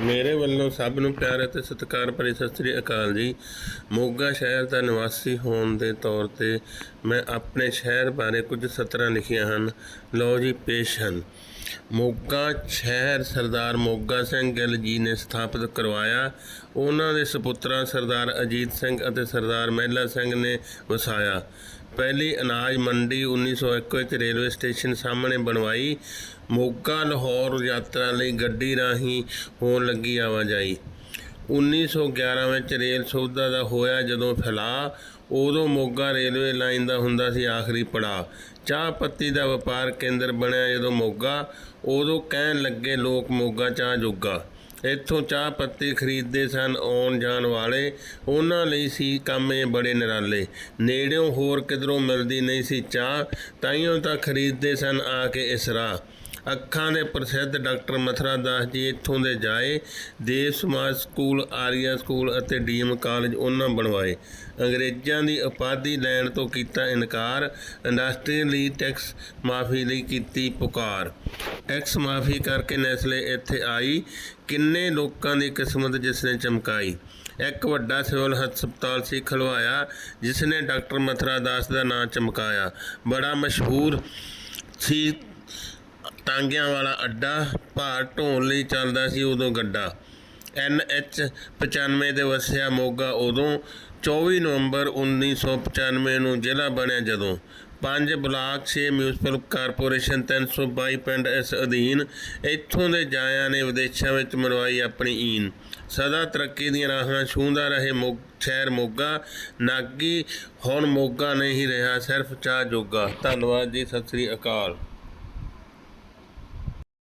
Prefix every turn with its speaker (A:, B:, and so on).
A: ਮੇਰੇ ਵੱਲੋਂ ਸਭ ਨੂੰ ਪਿਆਰ ਅਤੇ ਸਤਿਕਾਰ ਭਰੀ ਸਤਿ ਸ੍ਰੀ ਅਕਾਲ ਜੀ। ਮੋਗਾ ਸ਼ਹਿਰ ਦਾ ਨਿਵਾਸੀ ਹੋਣ ਦੇ ਤੌਰ ਤੇ ਮੈਂ ਆਪਣੇ ਸ਼ਹਿਰ ਬਾਰੇ ਕੁਝ ਸਤਰਾਂ ਲਿਖੀਆਂ ਹਨ। ਲਓ ਜੀ, ਪੇਸ਼ ਹਨ। ਮੋਗਾ ਸ਼ਹਿਰ ਸਰਦਾਰ ਮੋਗਾ ਸਿੰਘ ਗਿੱਲ ਜੀ ਨੇ ਸਥਾਪਿਤ ਕਰਵਾਇਆ। ਉਹਨਾਂ ਦੇ ਸੁਪੁੱਤਰਾਂ ਸਰਦਾਰ ਅਜੀਤ ਸਿੰਘ ਅਤੇ ਸਰਦਾਰ ਮਹਿਲਾ ਸਿੰਘ ਨੇ ਵਸਾਇਆ। ਪਹਿਲੀ ਅਨਾਜ ਮੰਡੀ 1901 ਵਿੱਚ ਰੇਲਵੇ ਸਟੇਸ਼ਨ ਸਾਹਮਣੇ ਬਣਵਾਈ। ਮੋਗਾ, ਲਾਹੌਰ ਯਾਤਰਾ ਲਈ ਗੱਡੀ ਰਾਹੀਂ ਹੋਣ ਲੱਗੀ ਆਵਾਜਾਈ। 1911 ਵਿੱਚ ਰੇਲ ਸੁਵਿਧਾ ਦਾ ਹੋਇਆ ਜਦੋਂ ਫੈਲਾਅ। ਉਦੋਂ ਮੋਗਾ ਰੇਲਵੇ ਲਾਈਨ ਦਾ ਹੁੰਦਾ ਸੀ ਆਖਰੀ ਪੜਾਅ। ਚਾਹ ਪੱਤੀ ਦਾ ਵਪਾਰ ਕੇਂਦਰ ਬਣਿਆ ਜਦੋਂ ਮੋਗਾ। ਉਦੋਂ ਕਹਿਣ ਲੱਗੇ ਲੋਕ ਮੋਗਾ ਚਾਹ ਜੋਗਾ। ਇੱਥੋਂ ਚਾਹ ਪੱਤੀ ਖਰੀਦਦੇ ਸਨ ਆਉਣ ਜਾਣ ਵਾਲੇ। ਉਹਨਾਂ ਲਈ ਸੀ ਕੰਮ ਇਹ ਬੜੇ ਨਿਰਾਲੇ। ਨੇੜਿਓਂ ਹੋਰ ਕਿਧਰੋਂ ਮਿਲਦੀ ਨਹੀਂ ਸੀ ਚਾਹ। ਤਾਈਓ ਤਾਂ ਖਰੀਦਦੇ ਸਨ ਆ ਕੇ ਇਸ ਰਾਹ। ਅੱਖਾਂ ਦੇ ਪ੍ਰਸਿੱਧ ਡਾਕਟਰ ਮਥਰਾ ਦਾਸ ਜੀ ਇੱਥੋਂ ਦੇ ਜਾਏ, ਦੇਵ ਸਮਾਜ ਸਕੂਲ, ਆਰੀਆ ਸਕੂਲ ਅਤੇ ਡੀਐਮ ਕਾਲਜ ਉਹਨਾਂ ਬਣਵਾਏ। ਅੰਗਰੇਜ਼ਾਂ ਦੀ ਉਪਾਧੀ ਲੈਣ ਤੋਂ ਕੀਤਾ ਇਨਕਾਰ, ਇੰਡਸਟਰੀ ਲਈ ਟੈਕਸ ਮਾਫੀ ਲਈ ਕੀਤੀ ਪੁਕਾਰ। ਟੈਕਸ ਮਾਫੀ ਕਰਕੇ ਨੈਸਲੇ ਇੱਥੇ ਆਈ, ਕਿੰਨੇ ਲੋਕਾਂ ਦੀ ਕਿਸਮਤ ਜਿਸ ਨੇ ਚਮਕਾਈ। ਇੱਕ ਵੱਡਾ ਸਿਵਲ ਹਸਪਤਾਲ ਸੀ ਖਲਵਾਇਆ ਜਿਸ ਨੇ ਡਾਕਟਰ ਮਥਰਾ ਦਾਸ ਦਾ ਨਾਂ ਚਮਕਾਇਆ। ਬੜਾ ਮਸ਼ਹੂਰ ਸੀ ਟਾਂਗਿਆਂ ਵਾਲਾ ਅੱਡਾ ਭਾਰ ਢੋਣ ਲਈ ਚੱਲਦਾ ਸੀ ਉਦੋਂ ਗੱਡਾ। ਐਨ ਐਚ 95 ਦੇ ਵਸਿਆ ਮੋਗਾ ਉਦੋਂ 24 ਨਵੰਬਰ 1995 ਨੂੰ ਜ਼ਿਲ੍ਹਾ ਬਣਿਆ ਜਦੋਂ। ਪੰਜ ਬਲਾਕ 6 ਮਿਊਨਿਸਪਲ ਕਾਰਪੋਰੇਸ਼ਨ 322 ਪਿੰਡ ਇਸ ਅਧੀਨ ਇੱਥੋਂ ਦੇ ਜਾਇਆਂ ਨੇ ਵਿਦੇਸ਼ਾਂ ਵਿੱਚ ਮਨਵਾਈ ਆਪਣੀ ਈਨ। ਸਦਾ ਤਰੱਕੀ ਦੀਆਂ ਰਾਹਾਂ ਛੂੰਹਦਾ ਰਹੇ ਮੋ ਸ਼ਹਿਰ ਮੋਗਾ। ਨਾਗੀ ਹੁਣ ਮੋਗਾ ਨਹੀਂ ਰਿਹਾ, ਸਿਰਫ ਚਾਹ ਜੋਗਾ। ਧੰਨਵਾਦ ਜੀ, ਸਤਿ ਸ੍ਰੀ ਅਕਾਲ।